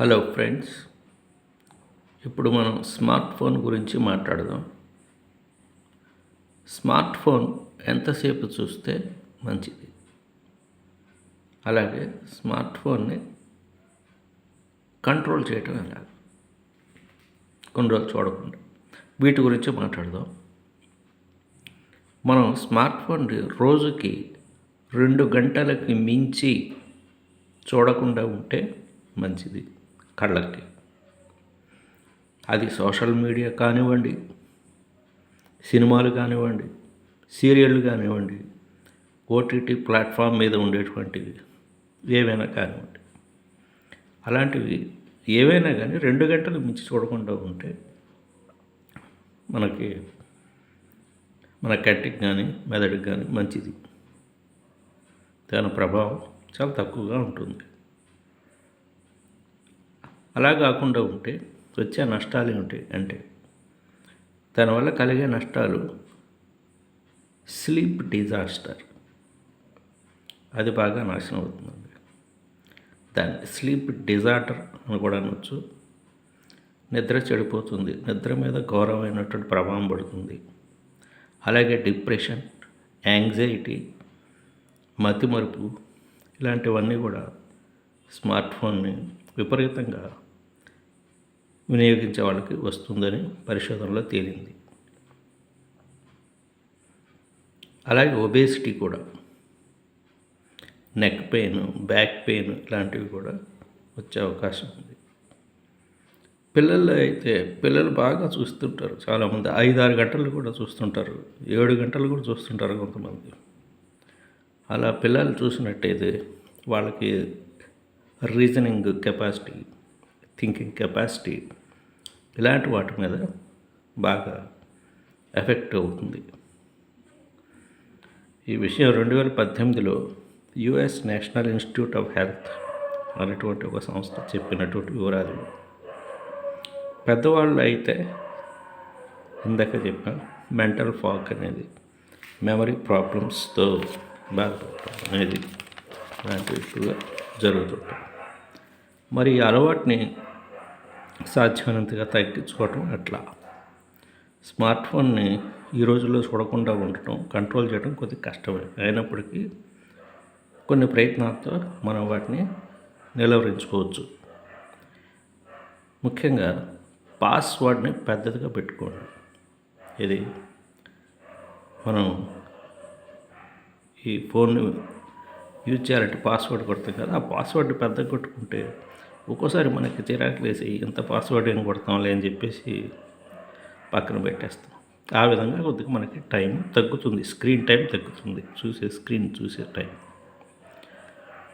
Hello friends ఇప్పుడు మనం smart phone గురించి మాట్లాడదాం. స్మార్ట్ ఫోన్ ఎంతసేపు చూస్తే మంచిది? అలాగే స్మార్ట్ ఫోన్ని కంట్రోల్ చేయటం ఎలా? కొన్ని రోజులు చూడకుండా. వీటి గురించి మాట్లాడదాం. మనం స్మార్ట్ ఫోన్ రోజుకి రెండు గంటలకి మించి చూడకుండా ఉంటే మంచిది. కళ్ళకి. అది సోషల్ మీడియా కానివ్వండి సినిమాలు కానివ్వండి సీరియళ్ళు కానివ్వండి ఓటీటీ ప్లాట్ఫామ్ మీద ఉండేటువంటివి ఏవైనా కానివ్వండి. అలాంటివి ఏవైనా కానీ రెండు గంటలు మించి చూడకుండా ఉంటే మనకి మన కంటికి కానీ మెదడుకి కానీ మంచిది. దాని ప్రభావం చాలా తక్కువగా ఉంటుంది. అలా కాకుండా ఉంటే వచ్చే నష్టాలు ఏమిటి అంటే దానివల్ల కలిగే నష్టాలు స్లీప్ డిజాస్టర్. అది బాగా నాశనం అవుతుందండి. దాన్ని స్లీప్ డిజార్డర్ అని కూడా అనొచ్చు. నిద్ర చెడిపోతుంది. నిద్ర మీద ఘోరమైనటువంటి ప్రభావం పడుతుంది. అలాగే డిప్రెషన్ యాంగ్జైటీ మతిమరుపు ఇలాంటివన్నీ కూడా స్మార్ట్ ఫోన్ని విపరీతంగా వినియోగించే వాళ్ళకి వస్తుందని పరిశోధనలో తేలింది. అలాగే ఒబేసిటీ కూడా. నెక్ పెయిన్ బ్యాక్ పెయిన్ ఇలాంటివి కూడా వచ్చే అవకాశం ఉంది. పిల్లలు అయితే పిల్లలు బాగా చూస్తుంటారు. చాలామంది ఐదు ఆరు గంటలు కూడా చూస్తుంటారు. ఏడు గంటలు కూడా చూస్తుంటారు కొంతమంది. అలా పిల్లలు చూసినట్టయితే వాళ్ళకి రీజనింగ్ కెపాసిటీ థింకింగ్ కెపాసిటీ ఇలాంటి వాటి మీద బాగా ఎఫెక్ట్ అవుతుంది. ఈ విషయం రెండు వేల పద్దెనిమిదిలో US national institute of health అనేటువంటి ఒక సంస్థ చెప్పినటువంటి వివరాలు పెద్దవాళ్ళు అయితే ఇందాక చెప్పాను మెంటల్ ఫాక్ అనేది మెమరీ ప్రాబ్లమ్స్తో బాధపడటం అనేది ఇలాంటివి ఎక్కువగా జరుగుతుంటాయి మరి ఈ అలవాటుని సాధ్యమైనంతగా తగ్గించుకోవటం ఎట్లా? స్మార్ట్ ఫోన్ని ఈ రోజుల్లో చూడకుండా ఉండటం కంట్రోల్ చేయడం కొద్దిగా కష్టమే. అయినప్పటికీ కొన్ని ప్రయత్నాలతో మనం వాటిని నిలవరించుకోవచ్చు. ముఖ్యంగా పాస్వర్డ్ని పెద్దదిగా పెట్టుకోండి. ఇది మనం ఈ ఫోన్ని యూజ్ చేయాలంటే పాస్వర్డ్ కొడతాం కదా ఆ పాస్వర్డ్ పెద్దగా కొట్టుకుంటే ఒక్కోసారి మనకి చిరాకు వేసి పాస్వర్డ్ ఏం కొడతాంలే అని చెప్పేసి పక్కన పెట్టేస్తాం. ఆ విధంగా కొద్దిగా మనకి టైం తగ్గుతుంది. స్క్రీన్ టైం తగ్గుతుంది. చూసే స్క్రీన్ చూసే టైం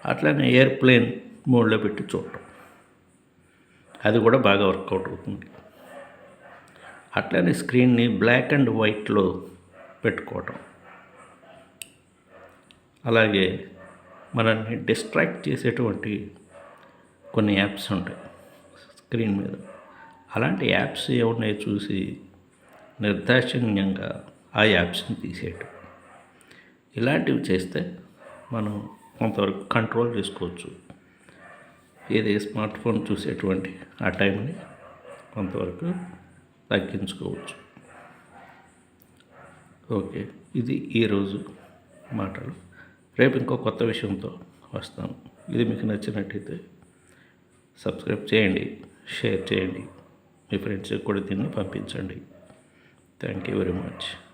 అట్లానే ఎయిర్ప్లేన్ మోడ్లో పెట్టి చూడటం. అది కూడా బాగా వర్కౌట్ అవుతుంది. అట్లానే స్క్రీన్ని బ్లాక్ అండ్ వైట్లో పెట్టుకోవటం. అలాగే మనల్ని డిస్ట్రాక్ట్ చేసేటువంటి కొన్ని యాప్స్ ఉంటాయి స్క్రీన్ మీద. అలాంటి యాప్స్ ఏమున్నాయో చూసి నిర్దాక్షిణ్యంగా ఆ యాప్స్ని తీసేయటం. ఇలాంటివి చేస్తే మనం కొంతవరకు కంట్రోల్ చేసుకోవచ్చు. ఏది స్మార్ట్ ఫోన్ చూసేటువంటి ఆ టైంని కొంతవరకు తగ్గించుకోవచ్చు. ఓకే ఇది ఈరోజు మాటలు. రేపు ఇంకో కొత్త విషయంతో వస్తాను. ఇది మీకు నచ్చినట్టయితే సబ్స్క్రైబ్ చేయండి షేర్ చేయండి. మీ ఫ్రెండ్స్కి కూడా దీన్ని పంపించండి. Thank you very much.